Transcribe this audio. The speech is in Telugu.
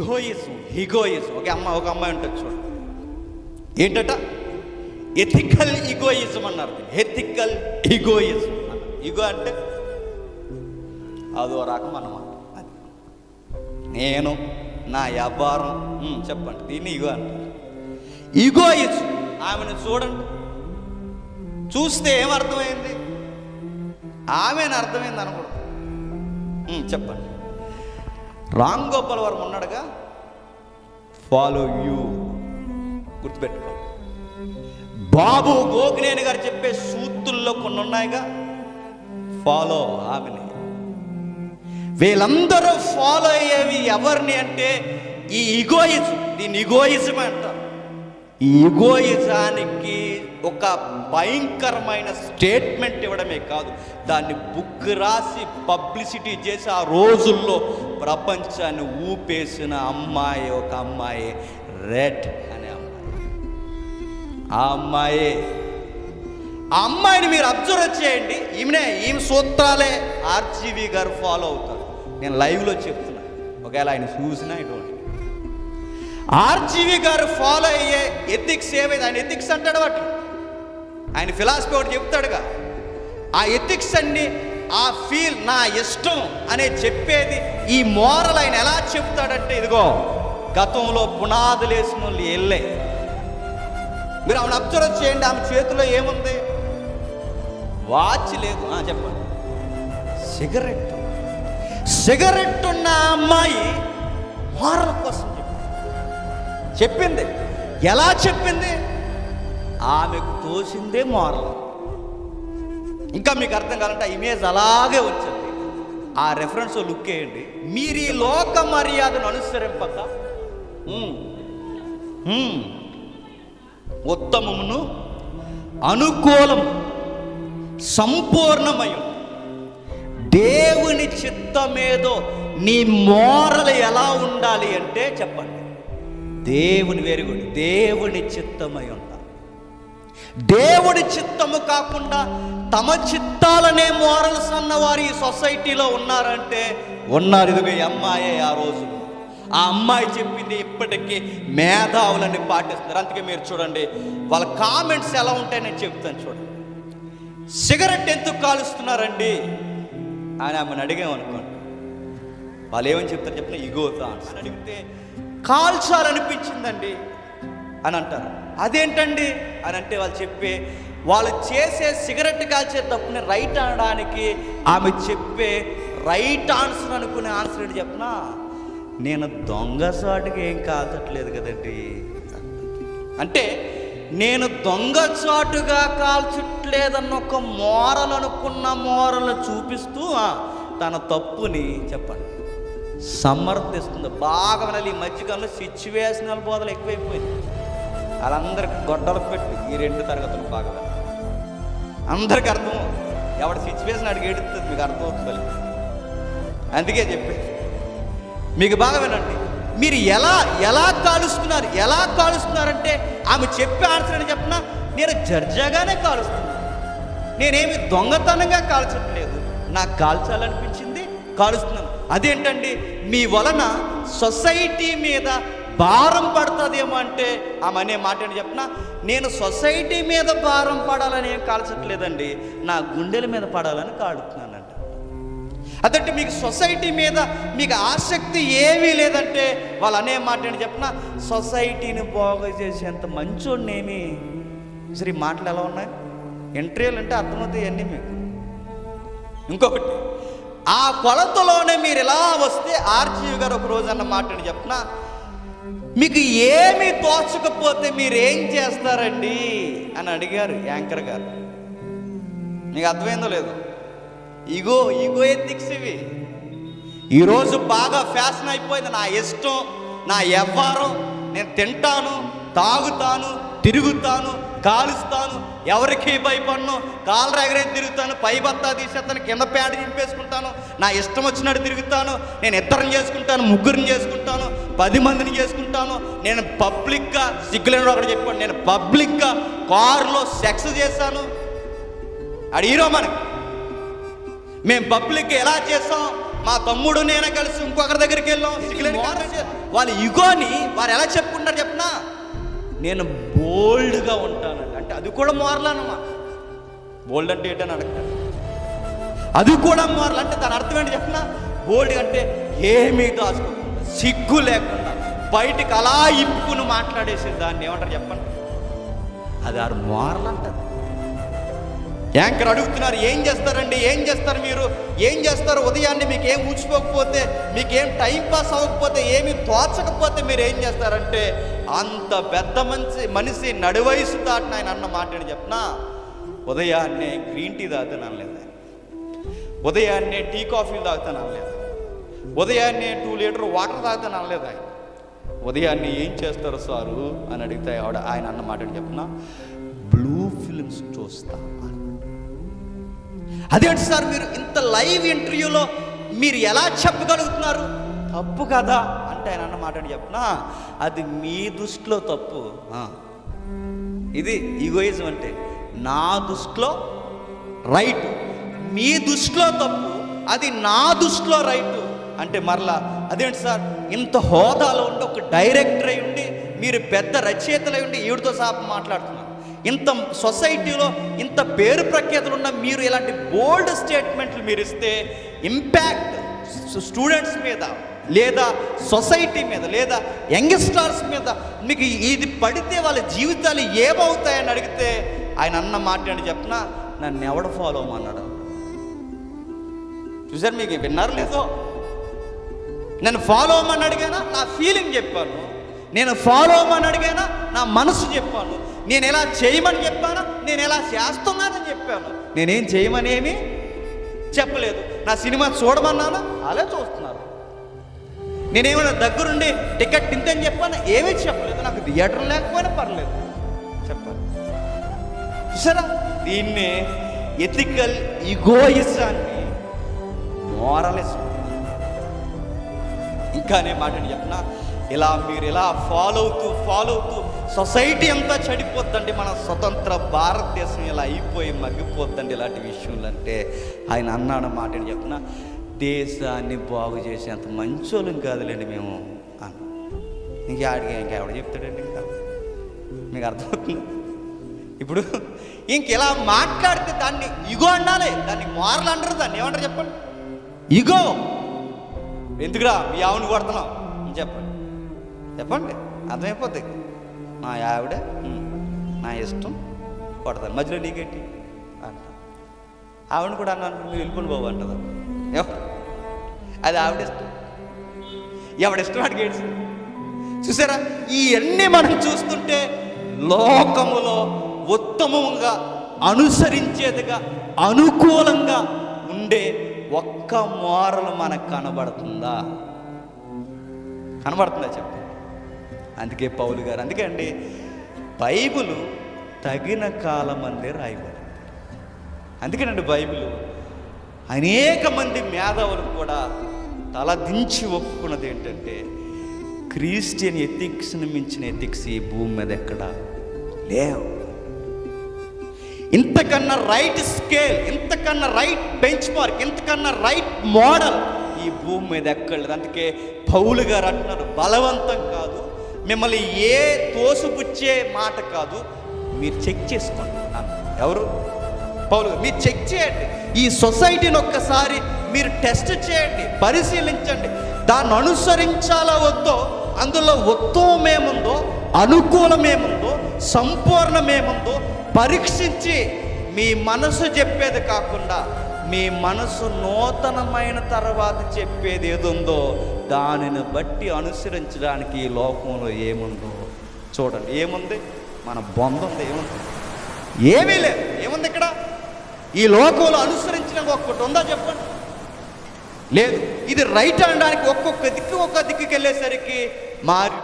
ఇగోయిజం హిగోయిజం ఒక అమ్మ ఒక అమ్మాయి ఉంటుంది చూడండి ఏంటట? ఎథికల్ ఇగోయిజం అన్నారు ఎథికల్ ఇగోయిజం ఇగో అంటే? అదో రకం అన్నమాట. అది. నేను నా వ్యాపారం చెప్పండి. దీన్ని ఇగో అంటారు. ఇగోయిజం ఆమెను చూడండి. చూస్తే ఏమర్థమైంది? ఆమెను అర్థమైంది అనకూడదు. చెప్పండి. రామ్ గోపాల్ వర్మ ఉన్నాడుగా. ఫాలో యూ గుర్తుపెట్టుకో. బాబు గోగినేని గారు చెప్పే సూత్తుల్లో కొన్ని ఉన్నాయిగా ఫాలో ఆమెని. వీళ్ళందరూ ఫాలో అయ్యేవి ఎవరిని అంటే ఈ ఇగోయిజం దీన్ని ఇగోయిజం అంటారు. ఈ ఇగోయిజానికి ఒక భయంకరమైన స్టేట్మెంట్ ఇవ్వడమే కాదు. దాన్ని బుక్ రాసి పబ్లిసిటీ చేసి ఆ రోజుల్లో ప్రపంచాన్ని ఊపేసిన అమ్మాయి ఒక అమ్మాయి రెడ్ అనే అమ్మాయి. ఆ అమ్మాయి ఆ అమ్మాయిని మీరు అబ్జర్వ్ చేయండి. ఈమెనే ఈమె సూత్రాలే ఆర్జీవి గారు ఫాలో అవుతారు. నేను లైవ్లో చెప్తున్నా. ఒకవేళ ఆయన చూసినా ఇటువంటి ఆర్జీవి గారు ఫాలో అయ్యే ఎథిక్స్ ఏమైంది? ఆయన ఎథిక్స్ అంటాడు వాటి ఆయన ఫిలాసఫీ ఒకటి చెప్తాడుగా. ఆ ఎథిక్స్ అన్ని ఆ ఫీల్ నా ఇష్టం అనే చెప్పేది ఈ మోరల్ ఆయన ఎలా చెప్తాడంటే ఇదిగో గతంలో పునాదులు వేసిన వాళ్ళు వెళ్ళే. మీరు ఆమెను అబ్జర్వ్ చేయండి ఆమె చేతిలో ఏముంది? వాచ్ లేదు. ఆ, చెప్పండి. సిగరెట్. సిగరెట్ ఉన్న అమ్మాయి మోరల్ కోసం చెప్పింది. చెప్పింది. ఎలా చెప్పింది? ఆమెకు తోసిందే మోరల్. ఇంకా మీకు అర్థం కావాలంటే ఆ ఇమేజ్ అలాగే వచ్చింది. ఆ రెఫరెన్స్ లుక్ వేయండి. మీరు ఈ లోక మర్యాదను అనుసరింపక ఉత్తమమును అనుకూలం సంపూర్ణమయం. దేవుని చిత్తమేదో నీ మోరలు ఎలా ఉండాలి అంటే చెప్పండి. దేవుని వెరీ దేవుని చిత్తమై ఉండాలి దేవుడి చిత్తము కాకుండా తమ చిత్తాలనే మోరల్స్ అన్నవారు ఈ సొసైటీలో ఉన్నారంటే ఉన్నారు ఇదిగో అమ్మాయే ఆ రోజు. ఆ అమ్మాయి చెప్పింది ఇప్పటికీ మేధావులని పాటిస్తున్నారు. అందుకే మీరు చూడండి వాళ్ళ కామెంట్స్ ఎలా ఉంటాయని నేను చెప్తాను చూడండి. సిగరెట్ ఎందుకు కాలుస్తున్నారండి? అని ఆమెను అడిగామనుకోండి వాళ్ళు ఏమని చెప్తారు? చెప్పిన ఇగోతా అని అడిగితే కాల్చాలనిపించిందండి. అని అంటారు. అదేంటండి? అని అంటే వాళ్ళు చెప్పే వాళ్ళు చేసే సిగరెట్ కాల్చే తప్పుని రైట్ అనడానికి ఆమె చెప్పే రైట్ ఆన్సర్ అనుకునే ఆన్సర్ ఏంటి చెప్పనా? నేను దొంగ చాటుకి ఏం కాల్చట్లేదు కదండి. అంటే నేను దొంగ చాటుగా కాల్చట్లేదన్న ఒక మోరల్ అనుకున్న మోరల్ చూపిస్తూ తన తప్పుని చెప్పండి. సమర్థిస్తుంది. బాగా వినాలి. ఈ మధ్యకాలంలో సిచ్యువేషనల్ బోధలు ఎక్కువైపోయింది వాళ్ళందరికి గొడ్డలకు పెట్టి ఈ రెండు తరగతులు బాగా వినాలి అందరికి అర్థం ఎవడి సిచ్యువేషన్ అడిగి ఏడుస్తుంది మీకు అర్థం అవుతుంది అందుకే చెప్పి మీకు బాగా వినండి. మీరు ఎలా ఎలా కాలుస్తున్నారు ఎలా కాలుస్తున్నారంటే ఆమె చెప్పి ఆన్సర్ అని చెప్పినా? నేను జర్జాగానే కాలుస్తున్నాను నేనేమి దొంగతనంగా కాల్చట్లేదు నాకు కాల్చాలనిపించింది కాలుస్తున్నాను. అదేంటండి? మీ వలన సొసైటీ మీద భారం పడుతుందేమో అంటే ఆమె అనే మాట ఏంటి చెప్పిన? నేను సొసైటీ మీద భారం పడాలని ఏం కాల్చట్లేదండి నా గుండెల మీద పడాలని కాడుతున్నానంట. అదంటే మీకు సొసైటీ మీద మీకు ఆసక్తి ఏమీ లేదంటే వాళ్ళు అనే మాట ఏంటి చెప్పిన? సొసైటీని బాగు చేసేంత మంచోడినేమి? సరే ఈ మాటలు ఎలా ఉన్నాయి? ఎంట్రీలు అంటే అర్థమవుతాయి అన్నీ మీకు. ఇంకొకటి ఆ కొలతలోనే మీరు ఎలా వస్తే ఆర్జీవి గారు ఒక రోజు అన్న మాట చెప్పిన? మీకు ఏమి తోచకపోతే మీరేం చేస్తారండి? అని అడిగారు యాంకర్ గారు. మీకు అర్థమైందో లేదు? ఇగో ఇగో ఎథిక్స్ ఇవి. ఈరోజు బాగా ఫ్యాషన్ అయిపోయింది. నా ఇష్టం నా వ్యవహారం నేను తింటాను తాగుతాను తిరుగుతాను కాలుస్తాను ఎవరికి భయపడను? కాలు ఎగరేసి తిరుగుతాను. పై బత్తా తీసేస్తాను కింద ప్యాంట్ చింపేసుకుంటాను. నా ఇష్టం వచ్చినట్టు తిరుగుతాను. నేను ఇద్దరిని చేసుకుంటాను ముగ్గురిని చేసుకుంటాను పది మందిని చేసుకుంటాను. నేను పబ్లిక్గా సిగ్గులేని ఒకటి చెప్పాను నేను పబ్లిక్గా కారులో సెక్స్ చేశాను. అడి హీరో మనకి. మేము పబ్లిక్ ఎలా చేస్తాం? మా తమ్ముడు నేను కలిసి ఇంకొకరి దగ్గరికి వెళ్ళాం. సిగ్గులేని వాళ్ళ ఇగోని వారు ఎలా చెప్పనా నేను బోల్డ్గా ఉంటానండి. అంటే అది కూడా మారలానమ్మా బోల్డ్ అంటే ఏంటని అడగతారు అది కూడా మోరల్. అంటే దాని అర్థం ఏంటి చెప్పనా? బోల్డ్ అంటే ఏమీ దాచుకోకుండా సిగ్గు లేకుండా బయటికి అలా ఇప్పుకుని మాట్లాడేసి దాన్ని ఏమంటారు చెప్పండి? అది ఆరు మోరల్ అంటారు యాంకర్ అడుగుతున్నారు ఏం చేస్తారండి? ఏం చేస్తారు మీరు? ఏం చేస్తారు? ఉదయాన్నే మీకు ఏం ఊచిపోకపోతే మీకేం టైం పాస్ అవ్వకపోతే ఏమి తోచకపోతే మీరు ఏం చేస్తారంటే అంత పెద్ద మనిషి మనిషి నడువయసు దాటిన ఆయన అన్న మాట చెప్పినా ఉదయాన్నే గ్రీన్ టీ తాగుతాను అనలేదు ఆయన. ఉదయాన్నే టీ కాఫీలు తాగుతాను అనలేదు ఉదయాన్నే టూ లీటర్ వాటర్ తాగుతాను అనలేదు ఆయన. ఉదయాన్నే ఏం చేస్తారు సారు అని అడిగితే ఆవిడ ఆయన అన్న మాట ఏంటి బ్లూ ఫిల్మ్స్ చూస్తా అదేంటి సార్ మీరు ఇంత లైవ్ ఇంటర్వ్యూలో మీరు ఎలా చెప్పగలుగుతున్నారు? తప్పు కదా అంటే ఆయన అన్న మాట ఏంటి అది మీ దృష్టిలో తప్పు. ఇది ఈగోయిజం అంటే. నా దృష్టిలో రైట్ మీ దృష్టిలో తప్పు అది నా దృష్టిలో రైట్ అంటే మరలా అదేంటి సార్? ఇంత హోదాలో ఉండి ఒక డైరెక్టర్ అయి ఉండి మీరు పెద్ద రచయితలై ఉండి ఈవిడితో సహా మాట్లాడుతున్నారు. ఇంత సొసైటీలో ఇంత పేరు ప్రఖ్యాతులు ఉన్న మీరు ఇలాంటి బోల్డ్ స్టేట్మెంట్లు మీరు ఇస్తే ఇంపాక్ట్ స్టూడెంట్స్ మీద లేదా సొసైటీ మీద లేదా యంగ్స్టార్స్ మీద మీకు ఇది పడితే వాళ్ళ జీవితాలు ఏమవుతాయని అడిగితే ఆయన అన్న మాట అని చెప్పిన? నన్ను ఎవడ ఫాలో అన్నాడు చూసారు మీకు విన్నారు లేదో? నేను ఫాలో అని అడిగానా? నా ఫీలింగ్ చెప్పాను. నేను ఫాలో అని అడిగానా? నా మనసు చెప్పాను. నేను ఎలా చేయమని చెప్పాను? నేను ఎలా చేస్తున్నానని చెప్పాను. నేనేం చేయమనేమి చెప్పలేదు. నా సినిమా చూడమన్నాను? అలా చూస్తున్నారు. నేనేమైనా దగ్గరుండి టికెట్ ఇంతని చెప్పాను? ఏమీ చెప్పలేదు. నాకు థియేటర్ లేకపోయినా పర్లేదు. చెప్పాను చూసారా? దీన్నే ఎథికల్ ఇగోయిజాన్ని మోరలిజం. ఇంకానే మాటని చెప్పినా? ఇలా మీరు ఇలా ఫాలో అవుతూ ఫాలో అవుతూ సొసైటీ అంతా చెడిపోద్దండి. మన స్వతంత్ర భారతదేశం ఇలా అయిపోయి మగ్గిపోద్దండి ఇలాంటి విషయంలో అంటే. ఆయన అన్నాడు మాటని చెప్పిన? దేశాన్ని బాగు చేసేంత మంచోళ్ళం కాదులేండి మేము అన్న ఇంక ఆడికి ఇంకెవడ చెప్తాడండి ఇంకా? మీకు అర్థమవుతుంది? ఇప్పుడు ఇంక ఇలా మాట్లాడితే దాన్ని ఇగో అనాలి దాన్ని మారలు అంటారు దాన్ని ఏమంటారు చెప్పండి? ఇగో! ఎందుకురా మీ ఆవుని కొడుతున్నావు? అని చెప్పండి. చెప్పండి అర్థమైపోద్ది. నా ఆవిడ నా ఇష్టం కొడతాను. మధ్యలో నీకేంటి? అంట. ఆవిడ కూడా అన్నాను వెళ్ళిపోను వెళ్ళిపోండి బాబు అంటదా. అది ఆవిడ ఇష్టం. ఎవడ ఇష్టం వాడికి ఏడ్చి చూసారా? ఇవన్నీ మనం చూస్తుంటే లోకములో ఉత్తమంగా అనుసరించేదిగా అనుకూలంగా ఉండే ఒక్క మోరలు మనకు కనబడుతుందా? కనబడుతుందా చెప్పండి. అందుకే పౌలు గారు అందుకే అండి బైబులు తగిన కాలం అందే రాయబడింది అందుకేనండి బైబిల్ అనేక మంది మేధావులు కూడా తలదించి ఒప్పుకున్నది ఏంటంటే క్రిస్టియన్ ఎథిక్స్ని మించిన ఎథిక్స్ ఈ భూమి మీద ఎక్కడ లేవు. ఇంతకన్నా రైట్ స్కేల్ ఇంతకన్నా రైట్ బెంచ్ మార్క్ ఇంతకన్నా రైట్ మోడల్ ఈ భూమి మీద ఎక్కడ లేదు అందుకే పౌలు గారు అంటున్నారు బలవంతం కాదు మిమ్మల్ని ఏ తోసుపుచ్చే మాట కాదు మీరు చెక్ చేసుకోండి. ఎవరు? పౌలు మీరు చెక్ చేయండి. ఈ సొసైటీని ఒక్కసారి మీరు టెస్ట్ చేయండి పరిశీలించండి. దాన్ని అనుసరించాలా వద్దో అందులో ఉత్తమమేముందో అనుకూలమేముందో సంపూర్ణమేముందో పరీక్షించి మీ మనసు చెప్పేది కాకుండా మీ మనసు నూతనమైన తర్వాత చెప్పేది ఏదుందో దానిని బట్టి అనుసరించడానికి ఈ లోకంలో ఏముందో చూడండి. ఏముంది? మన బొందంది ఏముంది? ఏమీ లేదు. ఏముంది ఇక్కడ? ఈ లోకంలో అనుసరించిన ఒక్కటి ఉందా చెప్పండి? లేదు. ఇది రైట్ అనడానికి ఒక్కొక్క దిక్కు ఒక్క దిక్కుకి వెళ్ళేసరికి మారి